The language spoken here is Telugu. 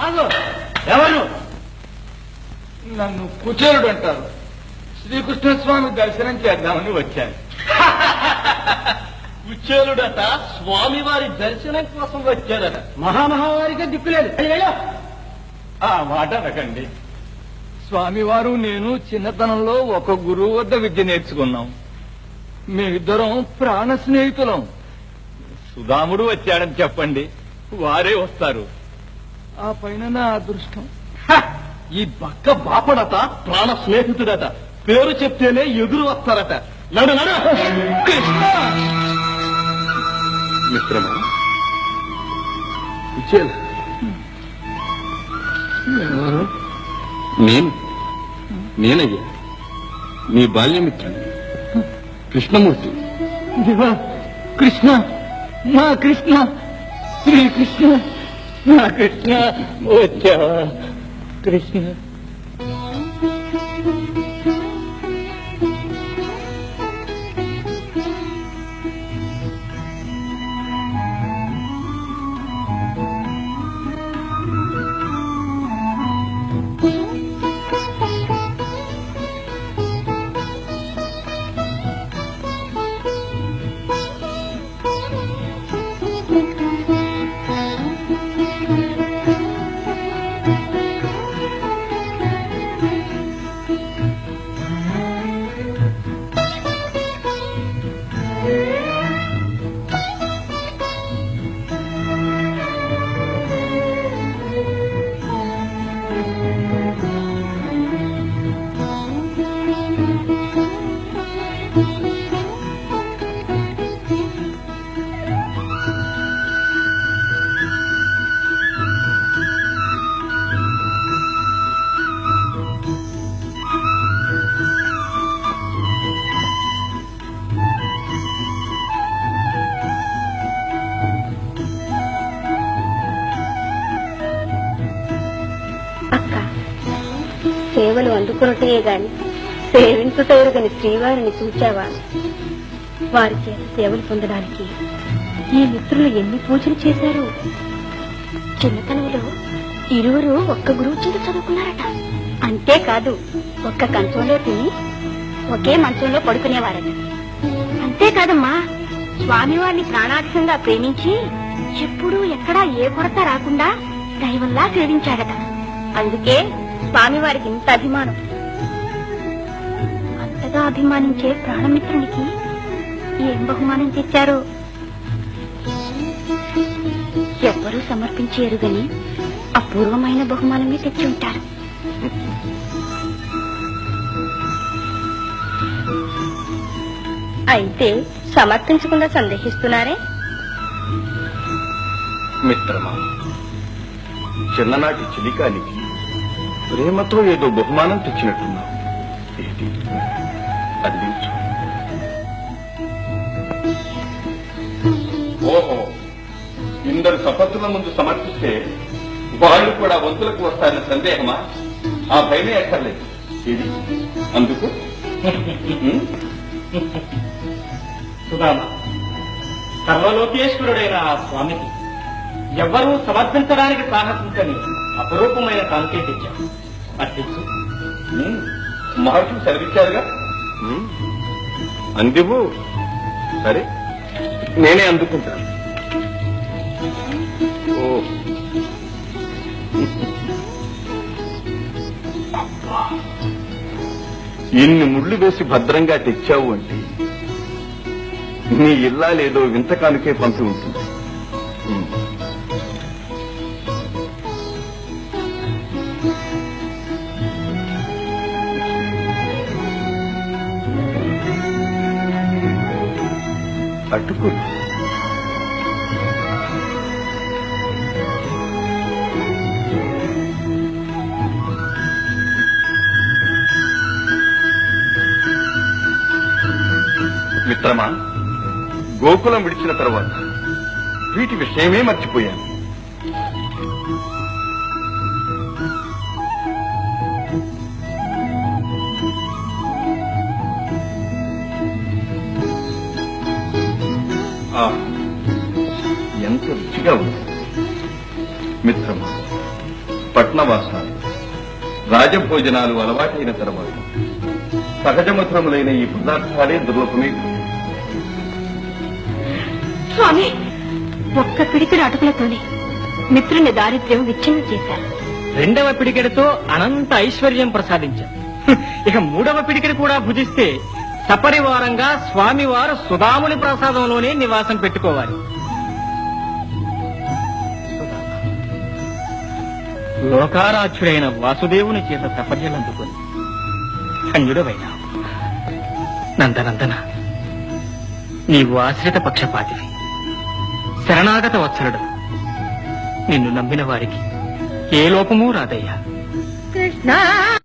ఆగు. ఎవరు? నన్ను కుచేరుడు అంటారు. శ్రీకృష్ణస్వామి దర్శనం చేద్దామని వచ్చాను. కుచేలుడట స్వామివారి దర్శనం కోసం వచ్చాడట మహామహావారిగా దిక్కులేదు ఆ మాట అనకండి స్వామివారు నేను చిన్నతనంలో ఒక గురువు వద్ద విద్య నేర్చుకున్నాం. మేమిద్దరం ప్రాణ స్నేహితులం. సుధాముడు వచ్చాడని చెప్పండి. వారే వస్తారు. ఆ పైన నా అదృష్టం? హ! ఈ బక్క బాపడట ప్రాణ స్నేహితుడట. పేరు చెప్తేనే ఎదురు వస్తారట. నడు నడు! కృష్ణ! మిత్రమా? నేను? నేనయ్యా? నీ బాల్యమిత్రుడు కృష్ణమూర్తి. దివా కృష్ణ! మా కృష్ణ! శ్రీకృష్ణ మా కృష్ణ వచ్చావా కృష్ణ సేవలు అందుకున్నటే గాని సేవించుటెరుగని శ్రీవారిని చూచావా? వారి చేత సేవలు పొందడానికి ఈ మిత్రులు ఎన్ని పూజలు చేశారు? చిన్నతనంలో ఇరువురు ఒక్క గురువు చేత చదువుకున్నారట. అంతేకాదు ఒక్క కంచంలో తిని ఒకే మంచంలో పడుకునేవారట. అంతేకాదమ్మా స్వామివారిని ప్రాణాధికంగా ప్రేమించి ఎప్పుడూ ఎక్కడా ఏ కొరత రాకుండా దైవంలా సేవించాడట. అందుకే స్వామివారికి ఇంత అభిమానం. అంతగా అభిమానించే ప్రాణమిత్రునికి ఏం బహుమానం తెచ్చారో? ఎవ్వరూ సమర్పించి ఎరుగని అపూర్వమైన బహుమానమే తెచ్చి ఉంటారు అయితే సమర్పించకుండా సందేహిస్తున్నారే? మిత్రమా చిన్ననాటి చిలికానికి ప్రేమతో ఏదో బహుమానం తెచ్చినట్టున్నావు. ఏది? అది ఓహో ఇందరు సపత్తుల ముందు సమర్పిస్తే వాళ్ళు కూడా వంతులకు వస్తారన్న సందేహమా? ఆ భయమే ఎక్కర్లేదు. ఇది అందుకు? సుధామ సర్వలోకేశ్వరుడైన ఆ స్వామికి ఎవ్వరూ సమర్థించడానికి సాహసించని అపరూపమైన కానుకే తెచ్చాం అర్థించు ఉం. మహర్షులు సెలవిచ్చారుగా? ఉం. అందివు సరే. నేనే అందుకుంటాను. ఓ. ఇన్ని ముళ్ళు వేసి భద్రంగా తెచ్చావు అంటే నీ ఇల్లా లేదో వింత కానుకే పంపి ఉంటుంది. ఉం. మిత్రమా గోకులం విడిచిన తర్వాత వీటి విషయమే మర్చిపోయాను ఎంత రుచిగా ఉంది. మిత్రమా పట్నవాసాలు రాజభోజనాలు అలవాటైన తర్వాత సహజమధురములైన ఈ పదార్థాలే దుర్లభమే. స్వామి ఒక్క పిడికిడి అటుకులతోనే మిత్రుని దారిద్ర్యం విచ్ఛిన్నం చేశారు. రెండవ పిడికెడతో అనంత ఐశ్వర్యం ప్రసాదించాం హ్మ్. ఇక మూడవ పిడికెడు కూడా భుజిస్తే సపరివారంగా స్వామివారు సుధాముని ప్రసాదంలోనే నివాసం పెట్టుకోవాలి. లోకారాధ్యుడైన వాసుదేవుని చేత సఫర్యలందుకొని ధన్యుడవైనా నందనందన నీవు ఆశ్రిత పక్షపాతివి. శరణాగత వత్సరుడు నిన్ను నమ్మిన వారికి ఏ లోపమూ రాదయ్యా. కృష్ణ!